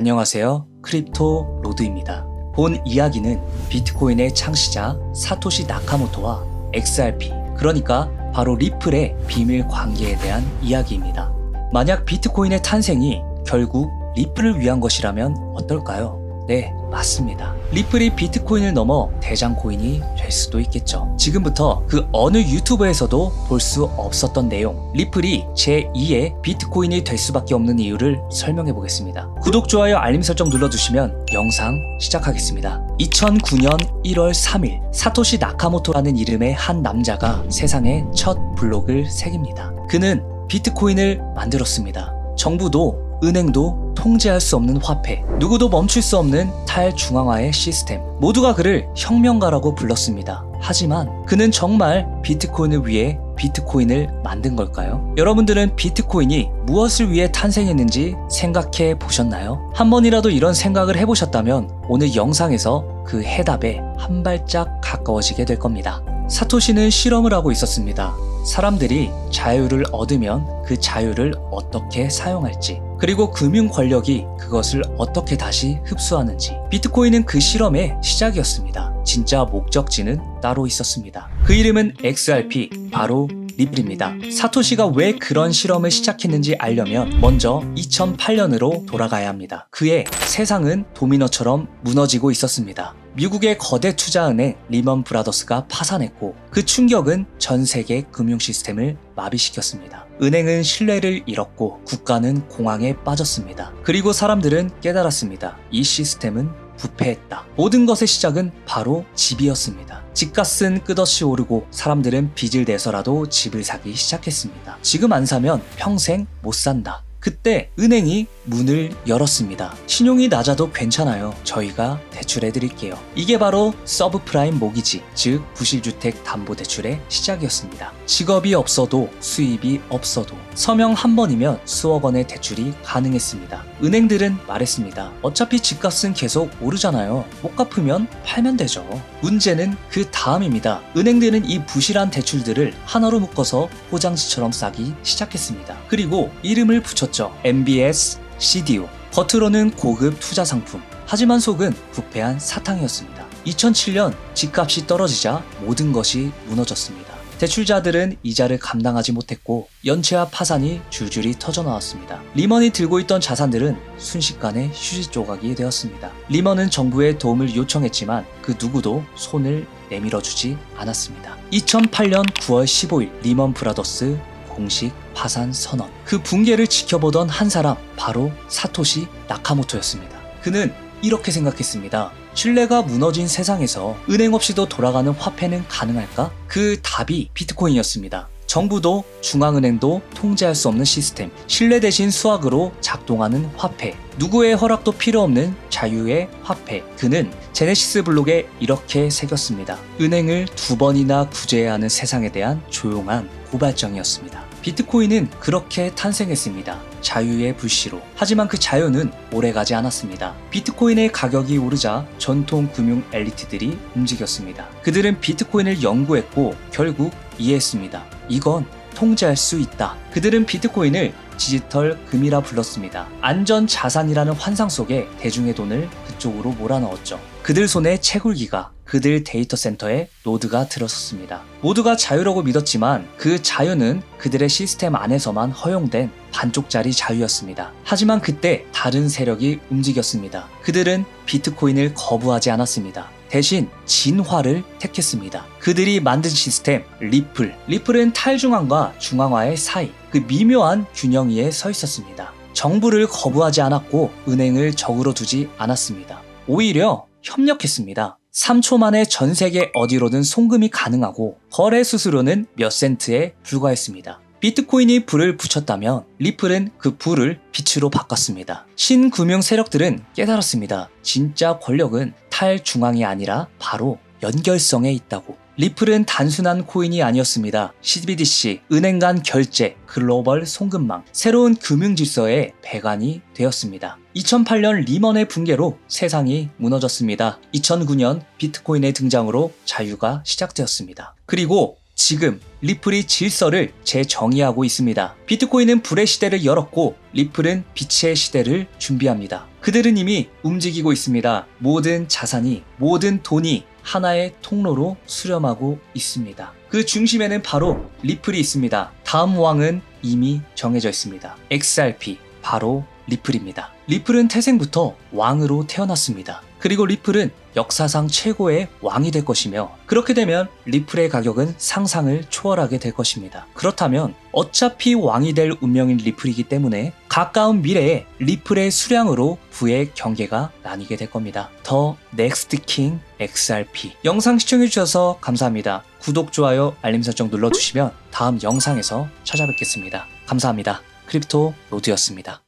안녕하세요. 크립토 로드입니다. 본 이야기는 비트코인의 창시자 사토시 나카모토와 XRP, 그러니까 바로 리플의 비밀 관계에 대한 이야기입니다. 만약 비트코인의 탄생이 결국 리플을 위한 것이라면 어떨까요? 네, 맞습니다. 리플이 비트코인을 넘어 대장 코인이 될 수도 있겠죠. 지금부터 그 어느 유튜브에서도 볼 수 없었던 내용, 리플이 제2의 비트코인이 될 수밖에 없는 이유를 설명해 보겠습니다. 구독, 좋아요, 알림 설정 눌러주시면 영상 시작하겠습니다. 2009년 1월 3일, 사토시 나카모토라는 이름의 한 남자가 세상에 첫 블록을 새깁니다. 그는 비트코인을 만들었습니다. 정부도 은행도 통제할 수 없는 화폐, 누구도 멈출 수 없는 탈중앙화의 시스템, 모두가 그를 혁명가라고 불렀습니다. 하지만 그는 정말 비트코인을 위해 비트코인을 만든 걸까요? 여러분들은 비트코인이 무엇을 위해 탄생했는지 생각해 보셨나요? 한 번이라도 이런 생각을 해보셨다면 오늘 영상에서 그 해답에 한 발짝 가까워지게 될 겁니다. 사토시는 실험을 하고 있었습니다. 사람들이 자유를 얻으면 그 자유를 어떻게 사용할지, 그리고 금융 권력이 그것을 어떻게 다시 흡수하는지. 비트코인은 그 실험의 시작이었습니다. 진짜 목적지는 따로 있었습니다. 그 이름은 XRP, 바로 리플입니다. 사토시가 왜 그런 실험을 시작했는지 알려면 먼저 2008년으로 돌아가야 합니다. 그해 세상은 도미노처럼 무너지고 있었습니다. 미국의 거대 투자은행 리먼 브라더스가 파산했고 그 충격은 전 세계 금융 시스템을 마비시켰습니다. 은행은 신뢰를 잃었고 국가는 공황에 빠졌습니다. 그리고 사람들은 깨달았습니다. 이 시스템은 부패했다. 모든 것의 시작은 바로 집이었습니다. 집값은 끝없이 오르고 사람들은 빚을 내서라도 집을 사기 시작했습니다. 지금 안 사면 평생 못 산다. 그때 은행이 문을 열었습니다. 신용이 낮아도 괜찮아요. 저희가 대출해 드릴게요. 이게 바로 서브프라임 모기지, 즉 부실주택 담보대출의 시작이었습니다. 직업이 없어도 수입이 없어도 서명 한 번이면 수억 원의 대출이 가능했습니다. 은행들은 말했습니다. 어차피 집값은 계속 오르잖아요. 못 갚으면 팔면 되죠. 문제는 그 다음입니다. 은행들은 이 부실한 대출들을 하나로 묶어서 포장지처럼 싸기 시작했습니다. 그리고 이름을 붙였죠. MBS, CDO. 겉으로는 고급 투자 상품. 하지만 속은 부패한 사탕이었습니다. 2007년 집값이 떨어지자 모든 것이 무너졌습니다. 대출자들은 이자를 감당하지 못했고 연체와 파산이 줄줄이 터져 나왔습니다. 리먼이 들고 있던 자산들은 순식간에 휴지 조각이 되었습니다. 리먼은 정부의 도움을 요청했지만 그 누구도 손을 내밀어주지 않았습니다. 2008년 9월 15일 리먼 브라더스 공식 파산 선언. 그 붕괴를 지켜보던 한 사람 바로 사토시 나카모토였습니다. 그는 이렇게 생각했습니다. 신뢰가 무너진 세상에서 은행 없이도 돌아가는 화폐는 가능할까? 그 답이 비트코인이었습니다. 정부도 중앙은행도 통제할 수 없는 시스템, 신뢰 대신 수학으로 작동하는 화폐, 누구의 허락도 필요 없는 자유의 화폐. 그는 제네시스 블록에 이렇게 새겼습니다. 은행을 두 번이나 구제해야 하는 세상에 대한 조용한 고발장이었습니다. 비트코인은 그렇게 탄생했습니다. 자유의 불씨로. 하지만 그 자유는 오래가지 않았습니다. 비트코인의 가격이 오르자 전통 금융 엘리트들이 움직였습니다. 그들은 비트코인을 연구했고 결국 이해했습니다. 이건 통제할 수 있다. 그들은 비트코인을 디지털 금이라 불렀습니다. 안전 자산이라는 환상 속에 대중의 돈을 그쪽으로 몰아넣었죠. 그들 손에 채굴기가 그들 데이터 센터에 노드가 들어섰습니다. 모두가 자유라고 믿었지만 그 자유는 그들의 시스템 안에서만 허용된 반쪽짜리 자유였습니다. 하지만 그때 다른 세력이 움직였습니다. 그들은 비트코인을 거부하지 않았습니다. 대신 진화를 택했습니다. 그들이 만든 시스템 리플. 리플은 탈중앙과 중앙화의 사이 그 미묘한 균형 위에 서 있었습니다. 정부를 거부하지 않았고 은행을 적으로 두지 않았습니다. 오히려 협력했습니다. 3초 만에 전 세계 어디로든 송금이 가능하고 거래 수수료는 몇 센트에 불과했습니다. 비트코인이 불을 붙였다면 리플은 그 불을 빛으로 바꿨습니다. 신금융 세력들은 깨달았습니다. 진짜 권력은 탈중앙이 아니라 바로 연결성에 있다고. 리플은 단순한 코인이 아니었습니다. CBDC, 은행 간 결제, 글로벌 송금망, 새로운 금융 질서의 배관이 되었습니다. 2008년 리먼의 붕괴로 세상이 무너졌습니다. 2009년 비트코인의 등장으로 자유가 시작되었습니다. 그리고 지금 리플이 질서를 재정의하고 있습니다. 비트코인은 불의 시대를 열었고 리플은 빛의 시대를 준비합니다. 그들은 이미 움직이고 있습니다. 모든 자산이 모든 돈이 하나의 통로로 수렴하고 있습니다. 그 중심에는 바로 리플이 있습니다. 다음 왕은 이미 정해져 있습니다. XRP 바로 리플입니다. 리플은 태생부터 왕으로 태어났습니다. 그리고 리플은 역사상 최고의 왕이 될 것이며 그렇게 되면 리플의 가격은 상상을 초월하게 될 것입니다. 그렇다면 어차피 왕이 될 운명인 리플이기 때문에 가까운 미래에 리플의 수량으로 부의 경계가 나뉘게 될 겁니다. 더 넥스트 킹 XRP 영상 시청해주셔서 감사합니다. 구독, 좋아요, 알림 설정 눌러주시면 다음 영상에서 찾아뵙겠습니다. 감사합니다. 크립토 로드였습니다.